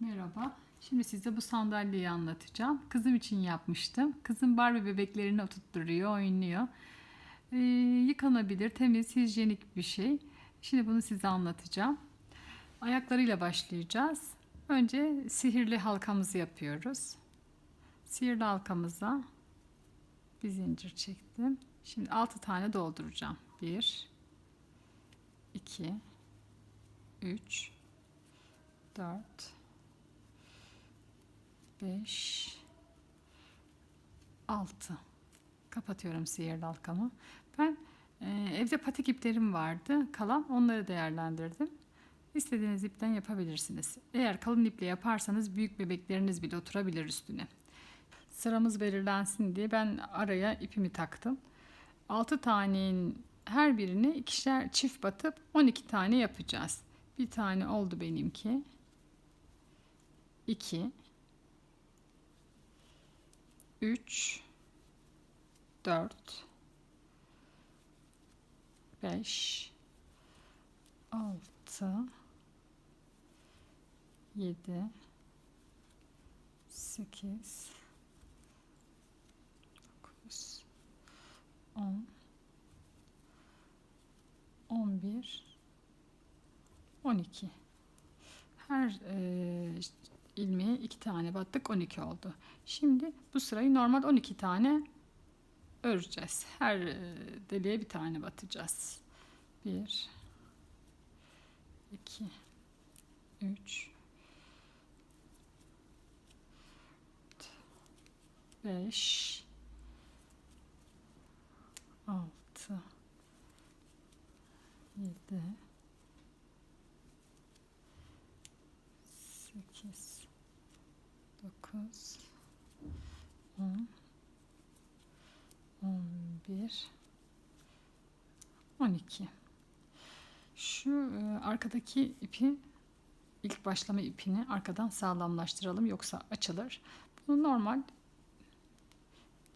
Merhaba. Şimdi size bu sandalyeyi anlatacağım. Kızım için yapmıştım. Kızım Barbie bebeklerini oturtturuyor, oynuyor. Ee, yıkanabilir, temiz, hijyenik bir şey. Şimdi bunu size anlatacağım. Ayaklarıyla başlayacağız. Önce sihirli halkamızı yapıyoruz. Sihirli halkamıza bir zincir çektim. Şimdi 6 tane dolduracağım. 1 2 3 4 5 6 kapatıyorum sihirli halkamı. Ben e, evde patik iplerim vardı. Kalan onları değerlendirdim. İstediğiniz ipten yapabilirsiniz. Eğer kalın iple yaparsanız büyük bebekleriniz bile oturabilir üstüne. Sıramız belirlensin diye ben araya ipimi taktım. 6 tanenin her birini ikişer çift batıp 12 tane yapacağız. Bir tane oldu benimki. 2 3 4 5 6 7 8 9 10 11 12 her e, ilmeğe iki tane battık 12 oldu. Şimdi bu sırayı normal 12 tane öreceğiz. Her e, deliğe bir tane batacağız. 1 2 3 5 6 7 8 9 10 11 12 Şu e, arkadaki ipi ilk başlama ipini arkadan sağlamlaştıralım yoksa açılır. Bunu normal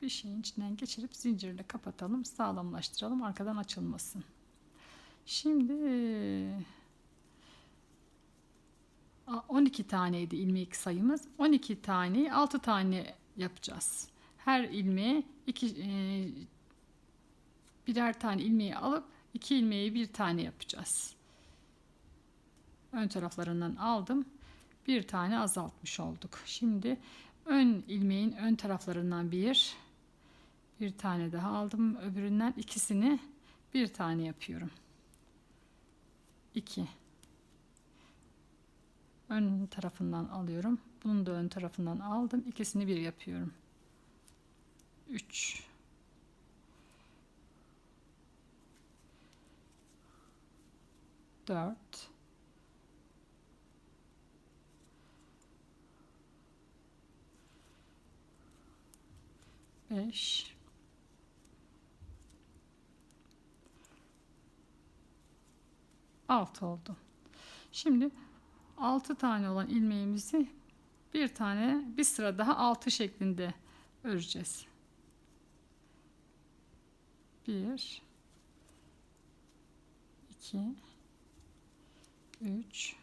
bir şeyin içinden geçirip zincirle kapatalım, sağlamlaştıralım arkadan açılmasın. Şimdi e, 12 taneydi ilmek sayımız. 12 tane 6 tane yapacağız. Her ilmeğe iki, e, birer tane ilmeği alıp iki ilmeği bir tane yapacağız. Ön taraflarından aldım. Bir tane azaltmış olduk. Şimdi ön ilmeğin ön taraflarından bir bir tane daha aldım. Öbüründen ikisini bir tane yapıyorum. 2 ön tarafından alıyorum. Bunun da ön tarafından aldım. İkisini bir yapıyorum. 3 4 5 6 oldu. Şimdi 6 tane olan ilmeğimizi bir tane bir sıra daha 6 şeklinde öreceğiz. 1 2 3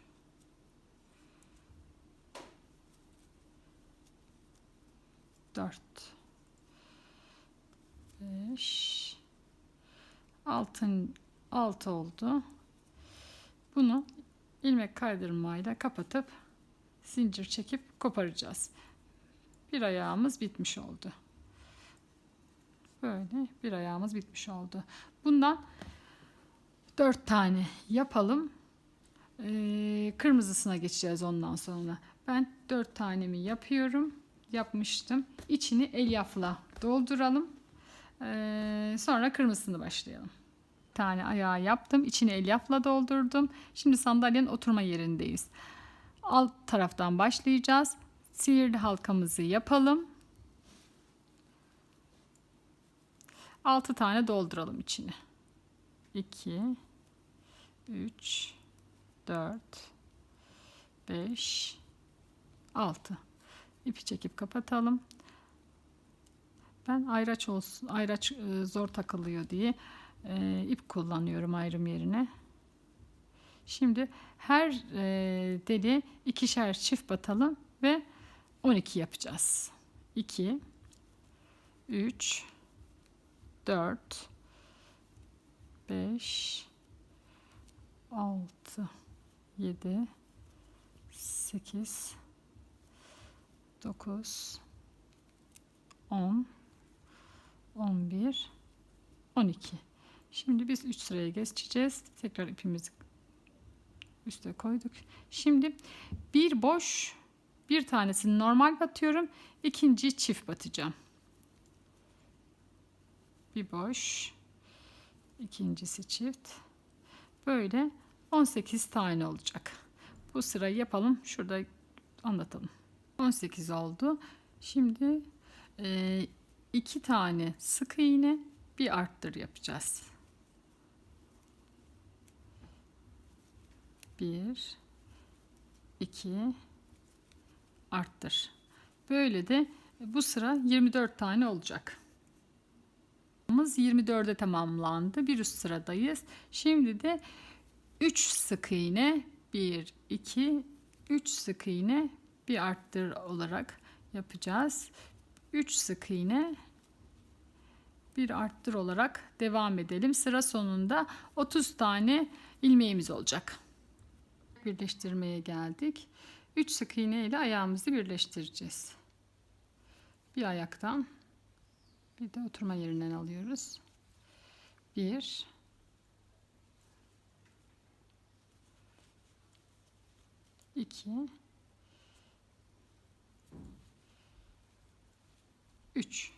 4 5 6 6 oldu. Bunu ilmek kaydırmayla kapatıp zincir çekip koparacağız. Bir ayağımız bitmiş oldu. Böyle bir ayağımız bitmiş oldu. Bundan dört tane yapalım. Ee, kırmızısına geçeceğiz ondan sonra. Ben dört tanemi yapıyorum. Yapmıştım. İçini elyafla dolduralım. Ee, sonra kırmızısını başlayalım tane ayağı yaptım. İçini elyafla doldurdum. Şimdi sandalyenin oturma yerindeyiz. Alt taraftan başlayacağız. Sihirli halkamızı yapalım. 6 tane dolduralım içine. 2 3 4 5 6 İpi çekip kapatalım. Ben ayraç olsun, ayraç e, zor takılıyor diye e, ip kullanıyorum ayrım yerine. Şimdi her e, deliğe ikişer çift batalım ve 12 yapacağız. 2 3 4 5 6 7 8 9 10 11 12 Şimdi biz 3 sıraya geçeceğiz. Tekrar ipimizi üste koyduk. Şimdi bir boş bir tanesini normal batıyorum. ikinciyi çift batacağım. Bir boş ikincisi çift. Böyle 18 tane olacak. Bu sırayı yapalım. Şurada anlatalım. 18 oldu. Şimdi e, iki tane sık iğne bir arttır yapacağız. Bir, iki, arttır. Böyle de bu sıra 24 tane olacak. 24'e tamamlandı. Bir üst sıradayız. Şimdi de 3 sık iğne 1 2 3 sık iğne bir arttır olarak yapacağız. 3 sık iğne bir arttır olarak devam edelim. Sıra sonunda 30 tane ilmeğimiz olacak. Birleştirmeye geldik. 3 sık iğne ile ayağımızı birleştireceğiz. Bir ayaktan bir de oturma yerinden alıyoruz. 1 2 3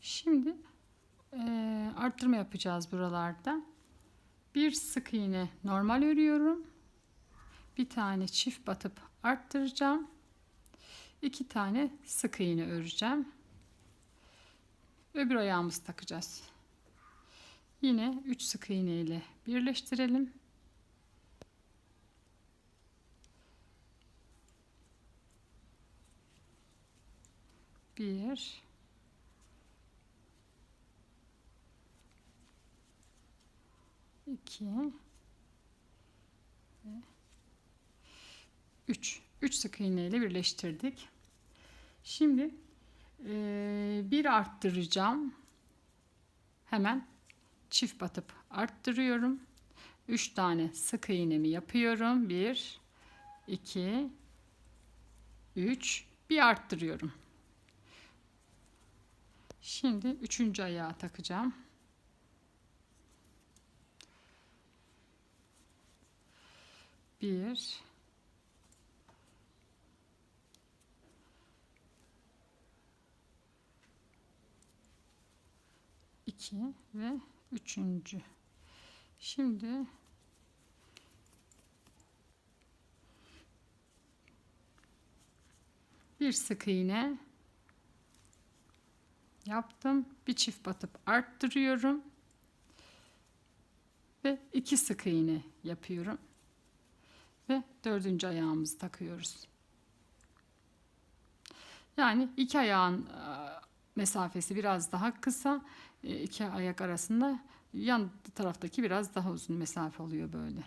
Şimdi e, arttırma yapacağız buralarda. Bir sık iğne normal örüyorum. Bir tane çift batıp arttıracağım. İki tane sık iğne öreceğim. Öbür ayağımızı takacağız. Yine 3 sık iğne ile birleştirelim. Bir, iki ve üç. Üç sık iğne ile birleştirdik. Şimdi e, bir arttıracağım. Hemen çift batıp arttırıyorum. Üç tane sık iğnemi yapıyorum. Bir, iki, üç. Bir arttırıyorum. Şimdi üçüncü ayağı takacağım. Bir, 2 ve üçüncü. Şimdi bir sık iğne yaptım. Bir çift batıp arttırıyorum. Ve iki sık iğne yapıyorum. Ve dördüncü ayağımızı takıyoruz. Yani iki ayağın mesafesi biraz daha kısa. E, iki ayak arasında yan taraftaki biraz daha uzun mesafe oluyor böyle.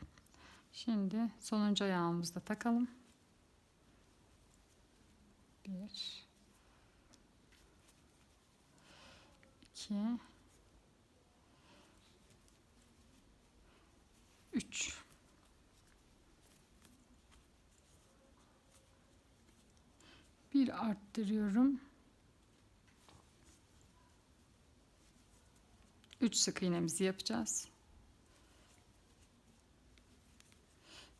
Şimdi sonuncu ayağımızı da takalım. Bir, iki, üç. Bir arttırıyorum. 3 sık iğnemizi yapacağız.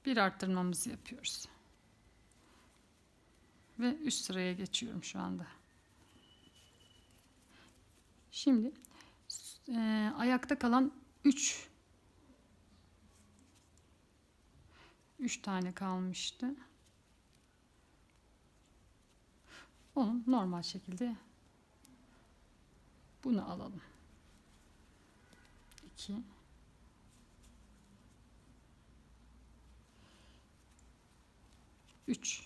Bir arttırmamızı yapıyoruz. Ve üst sıraya geçiyorum şu anda. Şimdi e, ayakta kalan 3 3 tane kalmıştı. Onu normal şekilde bunu alalım. 2 3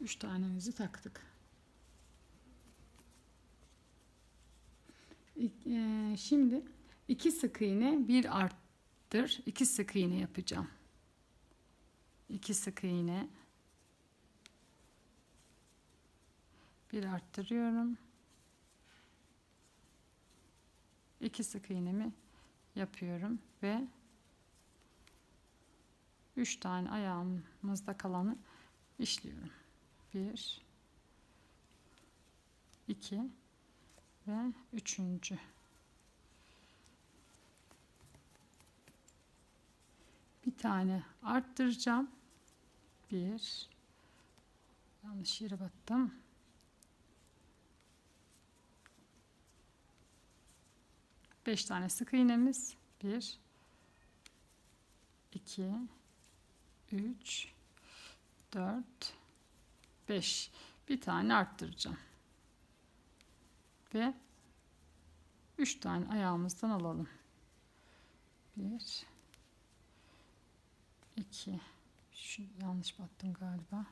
3 tanemizi taktık. Şimdi iki sık iğne bir arttır iki sık iğne yapacağım. 2 sık iğne bir arttırıyorum. 2 sık iğnemi yapıyorum ve 3 tane ayağımızda kalanı işliyorum. 1 2 ve üçüncü. Bir tane arttıracağım. Bir. Yanlış yere battım. Beş tane sık iğnemiz. Bir. iki, Üç. Dört. Beş. Bir tane arttıracağım. Ve üç tane ayağımızdan alalım. Bir. iki, Şu yanlış battım galiba.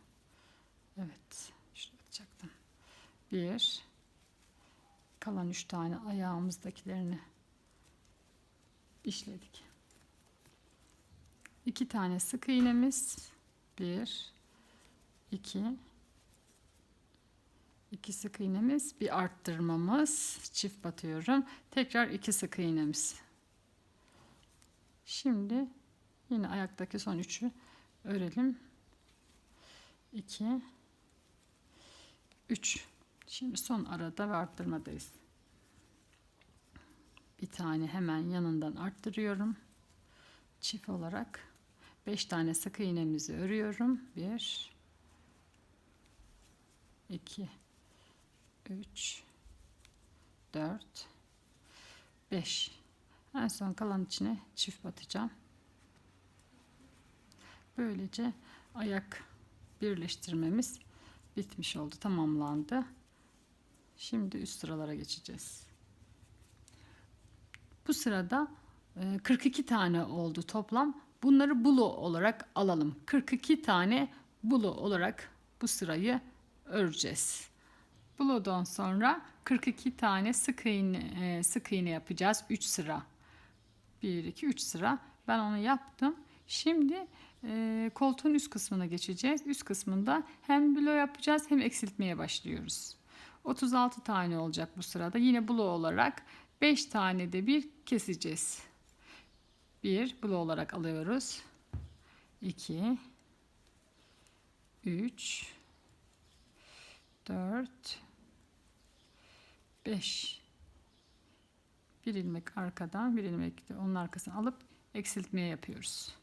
Evet. Şuraya atacaktım. Bir. Kalan üç tane ayağımızdakilerini işledik. İki tane sık iğnemiz. Bir. iki, iki sık iğnemiz. Bir arttırmamız. Çift batıyorum. Tekrar iki sık iğnemiz. Şimdi yine ayaktaki son üçü örelim. 2 3 Şimdi son arada ve arttırmadayız. Bir tane hemen yanından arttırıyorum. Çift olarak 5 tane sık iğnemizi örüyorum. 1 2 3 4 5 En son kalan içine çift batacağım. Böylece ayak birleştirmemiz bitmiş oldu, tamamlandı. Şimdi üst sıralara geçeceğiz. Bu sırada 42 e, tane oldu toplam. Bunları bulo olarak alalım. 42 tane bulo olarak bu sırayı öreceğiz. Bulo'dan sonra 42 tane sık iğne, e, sık iğne yapacağız. 3 sıra. 1, 2, 3 sıra. Ben onu yaptım. Şimdi e, koltuğun üst kısmına geçeceğiz. Üst kısmında hem blow yapacağız hem eksiltmeye başlıyoruz. 36 tane olacak bu sırada. Yine blow olarak 5 tane de bir keseceğiz. 1 blow olarak alıyoruz. 2 3 4 5 bir ilmek arkadan bir ilmek de onun arkasını alıp eksiltmeye yapıyoruz.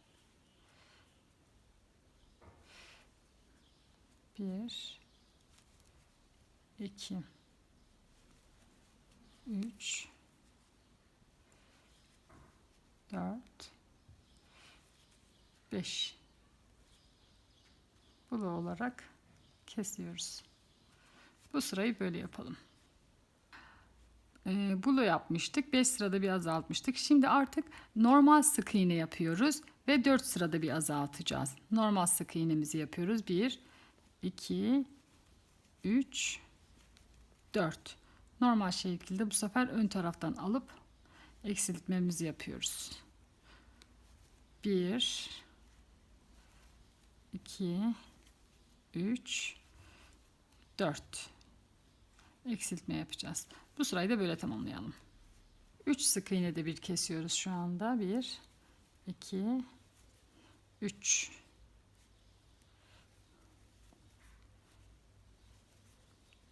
Bir, iki, üç, dört, beş. Bulu olarak kesiyoruz. Bu sırayı böyle yapalım. Ee, bulu yapmıştık. 5 sırada bir azaltmıştık. Şimdi artık normal sık iğne yapıyoruz ve 4 sırada bir azaltacağız. Normal sık iğnemizi yapıyoruz. 1 2 3 4 normal şekilde bu sefer ön taraftan alıp eksiltmemizi yapıyoruz. 1 2 3 4 eksiltme yapacağız. Bu sırayı da böyle tamamlayalım. 3 sık iğne de bir kesiyoruz şu anda. 1 2 3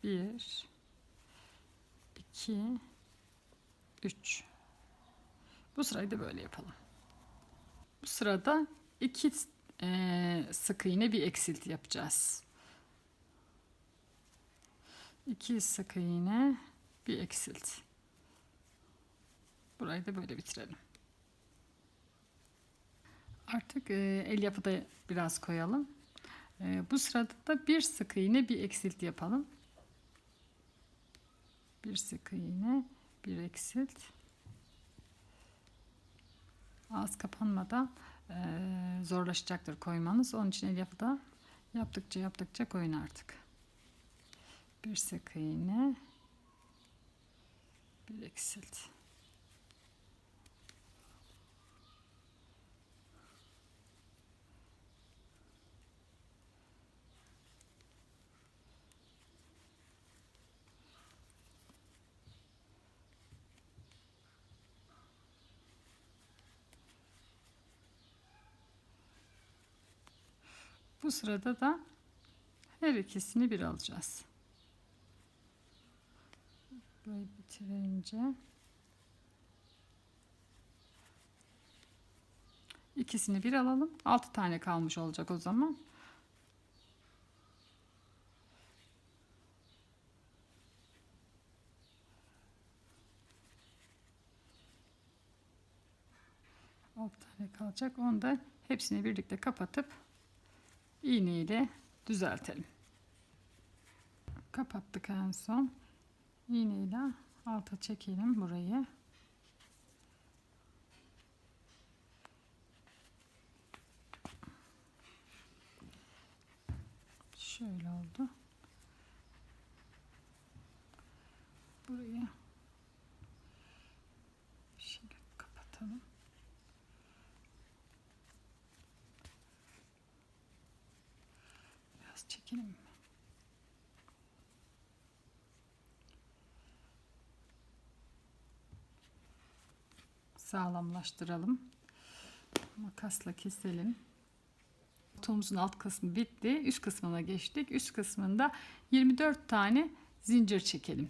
1 2 3 Bu sırayı da böyle yapalım. Bu sırada iki e, sık iğne bir eksilti yapacağız. 2 sık iğne bir eksilt. Burayı da böyle bitirelim. Artık e, el yapıda biraz koyalım. E, bu sırada da bir sık iğne bir eksilt yapalım bir sık iğne bir eksilt ağız kapanmadan e, zorlaşacaktır koymanız. Onun için el yapıda yaptıkça yaptıkça koyun artık. Bir sık iğne. Bir eksilt Bu sırada da her ikisini bir alacağız. Böyle bitirince ikisini bir alalım. 6 tane kalmış olacak o zaman. Altı tane kalacak. Onu da hepsini birlikte kapatıp iğneyle düzeltelim. Kapattık en son. İğneyle alta çekelim burayı. Şöyle oldu. Burayı şimdi kapatalım. Mi? Sağlamlaştıralım. Makasla keselim. Koltuğumuzun alt kısmı bitti. Üst kısmına geçtik. Üst kısmında 24 tane zincir çekelim.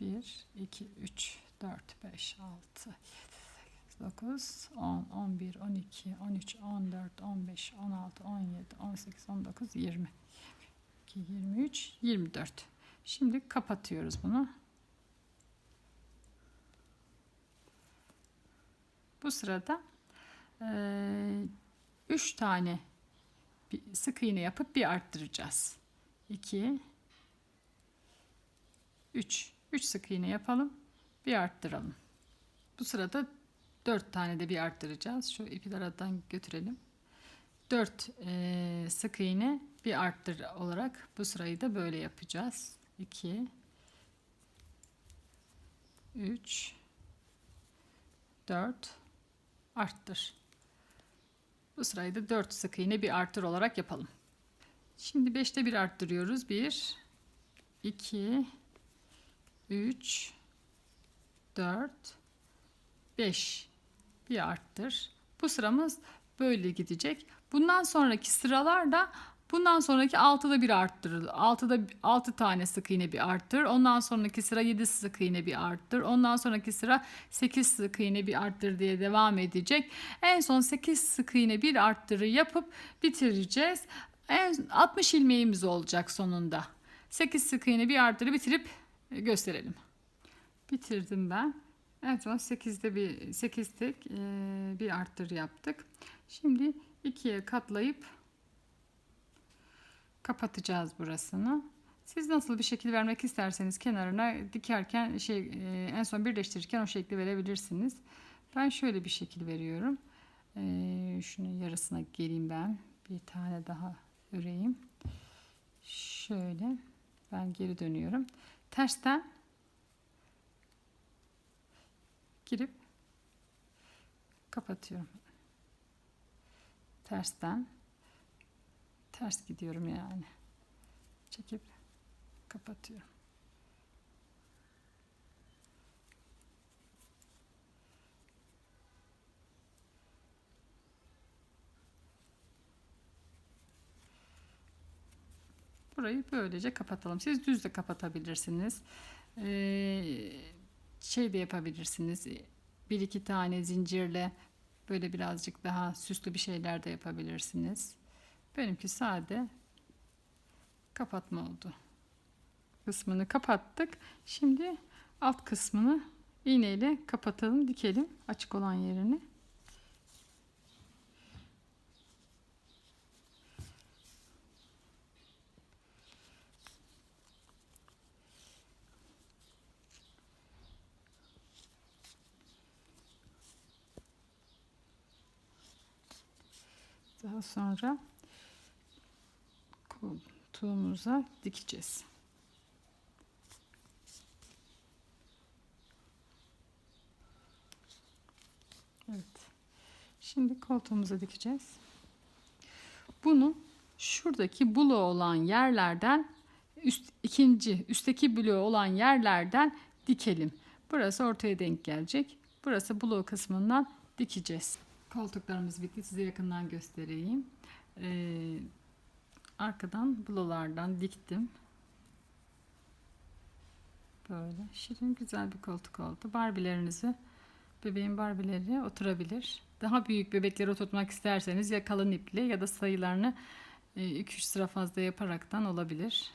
1, 2, 3, 4, 5, 6, 7, 8, 9, 10, 11, 12, 13, 14, 15, 16, 17, 18, 19, 20, 22, 23, 24. Şimdi kapatıyoruz bunu. Bu sırada eee 3 tane bir sık iğne yapıp bir arttıracağız. 2 3 3 sık iğne yapalım. Bir arttıralım. Bu sırada 4 tane de bir arttıracağız. Şu ipi aradan götürelim. 4 e, sık iğne bir arttır olarak bu sırayı da böyle yapacağız. 2 3 4 arttır. Bu sırayı da 4 sık iğne bir arttır olarak yapalım. Şimdi 5'te bir arttırıyoruz. 1 2 3 4 5 bir arttır. Bu sıramız böyle gidecek. Bundan sonraki sıralarda bundan sonraki 6'da bir arttır. 6'da 6 tane sık iğne bir arttır. Ondan sonraki sıra 7 sık iğne bir arttır. Ondan sonraki sıra 8 sık iğne bir arttır diye devam edecek. En son 8 sık iğne bir arttırı yapıp bitireceğiz. En 60 ilmeğimiz olacak sonunda. 8 sık iğne bir arttırı bitirip gösterelim. Bitirdim ben. En son 8'de bir 8 tek e, bir arttır yaptık. Şimdi ikiye katlayıp kapatacağız burasını. Siz nasıl bir şekil vermek isterseniz kenarına dikerken şey e, en son birleştirirken o şekli verebilirsiniz. Ben şöyle bir şekil veriyorum. E, şunun yarısına geleyim ben. Bir tane daha öreyim. Şöyle ben geri dönüyorum. Tersten girip kapatıyorum. Tersten ters gidiyorum yani. Çekip kapatıyorum. Burayı böylece kapatalım. Siz düz de kapatabilirsiniz. Ee, şey de yapabilirsiniz. Bir iki tane zincirle böyle birazcık daha süslü bir şeyler de yapabilirsiniz. Benimki sade kapatma oldu. Kısmını kapattık. Şimdi alt kısmını iğneyle kapatalım, dikelim açık olan yerini. Daha sonra koltuğumuza dikeceğiz. Evet. Şimdi koltuğumuza dikeceğiz. Bunu şuradaki bulu olan yerlerden üst ikinci üstteki bloğu olan yerlerden dikelim. Burası ortaya denk gelecek. Burası bloğu kısmından dikeceğiz. Koltuklarımız bitti. Size yakından göstereyim. Ee, arkadan blolardan diktim. Böyle şirin güzel bir koltuk oldu. Barbilerinizi bebeğin barbileri oturabilir. Daha büyük bebekleri oturtmak isterseniz ya kalın ipli ya da sayılarını 2-3 sıra fazla yaparaktan olabilir.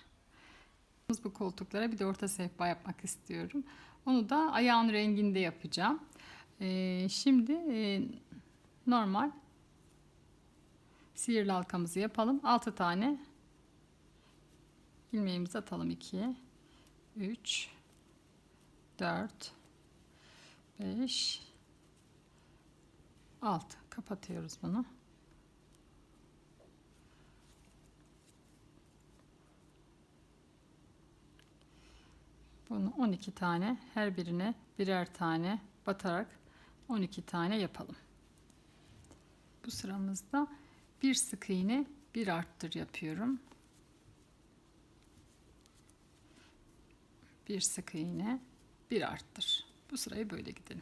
Bu koltuklara bir de orta sehpa yapmak istiyorum. Onu da ayağın renginde yapacağım. Ee, şimdi e, normal sihirli halkamızı yapalım. 6 tane ilmeğimizi atalım 2 3 4 5 6 kapatıyoruz bunu. Bunu 12 tane her birine birer tane batarak 12 tane yapalım. Bu sıramızda bir sık iğne bir arttır yapıyorum. Bir sık iğne bir arttır. Bu sırayı böyle gidelim.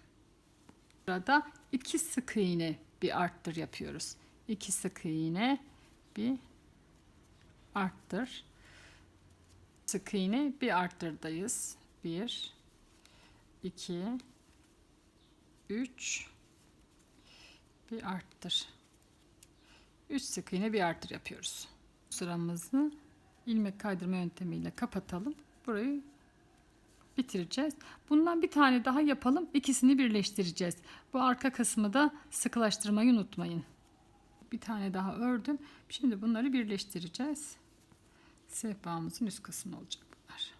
Burada iki sık iğne bir arttır yapıyoruz. İki sık iğne bir arttır. Sık iğne bir arttırdayız. Bir, iki, üç, bir arttır. Üç sık iğne bir arttır yapıyoruz. Sıramızı ilmek kaydırma yöntemiyle kapatalım. Burayı bitireceğiz. Bundan bir tane daha yapalım. İkisini birleştireceğiz. Bu arka kısmı da sıkılaştırmayı unutmayın. Bir tane daha ördüm. Şimdi bunları birleştireceğiz. Sehpamızın üst kısmı olacak bunlar.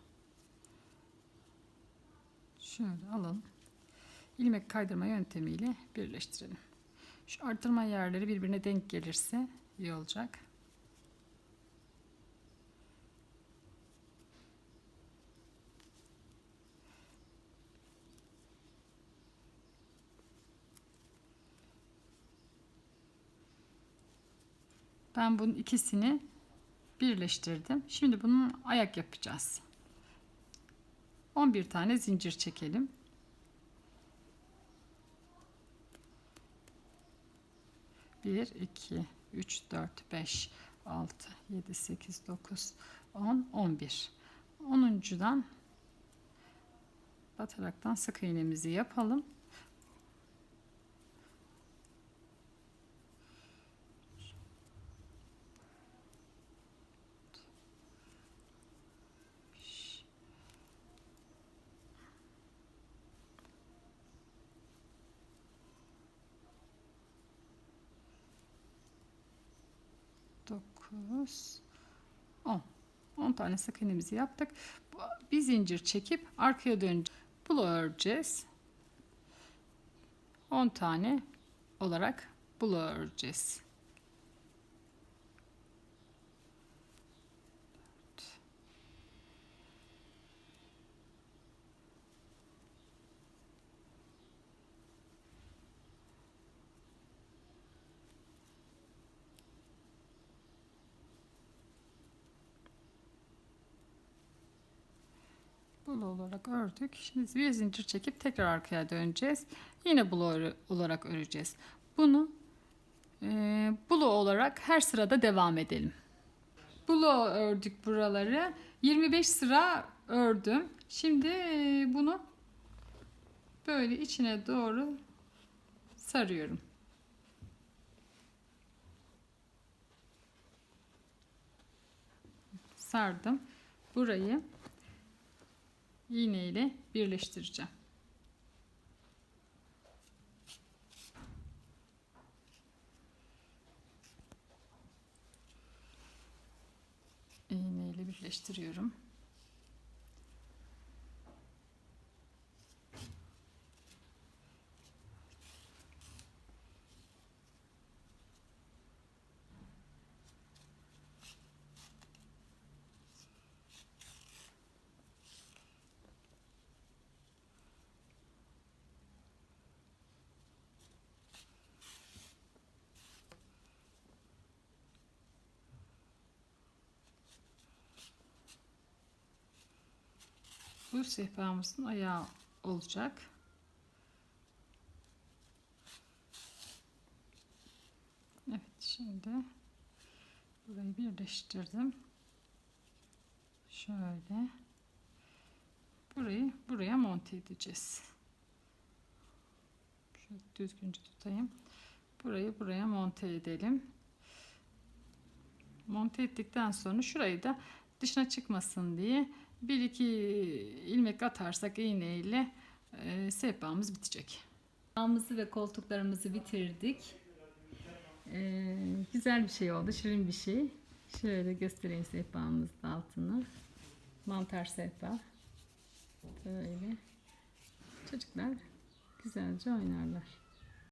Şöyle alalım. İlmek kaydırma yöntemiyle birleştirelim. Şu arttırma yerleri birbirine denk gelirse iyi olacak. Ben bunun ikisini birleştirdim. Şimdi bunun ayak yapacağız. 11 tane zincir çekelim. Bir, iki, üç, dört, beş, altı, yedi, sekiz, dokuz, on, on bir. Onuncudan bataraktan sık iğnemizi yapalım. Dokuz, on. 10 tane sık iğnemizi yaptık. Bir zincir çekip arkaya döneceğiz. Bulu öreceğiz. 10 tane olarak bulu öreceğiz. Bulu olarak ördük. Şimdi bir zincir çekip tekrar arkaya döneceğiz. Yine bulu olarak öreceğiz. Bunu e, bulu olarak her sırada devam edelim. Bulu ördük buraları. 25 sıra ördüm. Şimdi e, bunu böyle içine doğru sarıyorum. Sardım. Burayı iğne ile birleştireceğim. iğne ile birleştiriyorum. Bu sehpamızın ayağı olacak. Evet şimdi Burayı birleştirdim. Şöyle. Burayı buraya monte edeceğiz. Şöyle düzgünce tutayım. Burayı buraya monte edelim. Monte ettikten sonra şurayı da dışına çıkmasın diye bir iki ilmek atarsak iğneyle e, sehpamız bitecek. Sehpamızı ve koltuklarımızı bitirdik. E, güzel bir şey oldu, şirin bir şey. Şöyle göstereyim sehpamızın altını. Mantar sehpa. Böyle. Çocuklar güzelce oynarlar.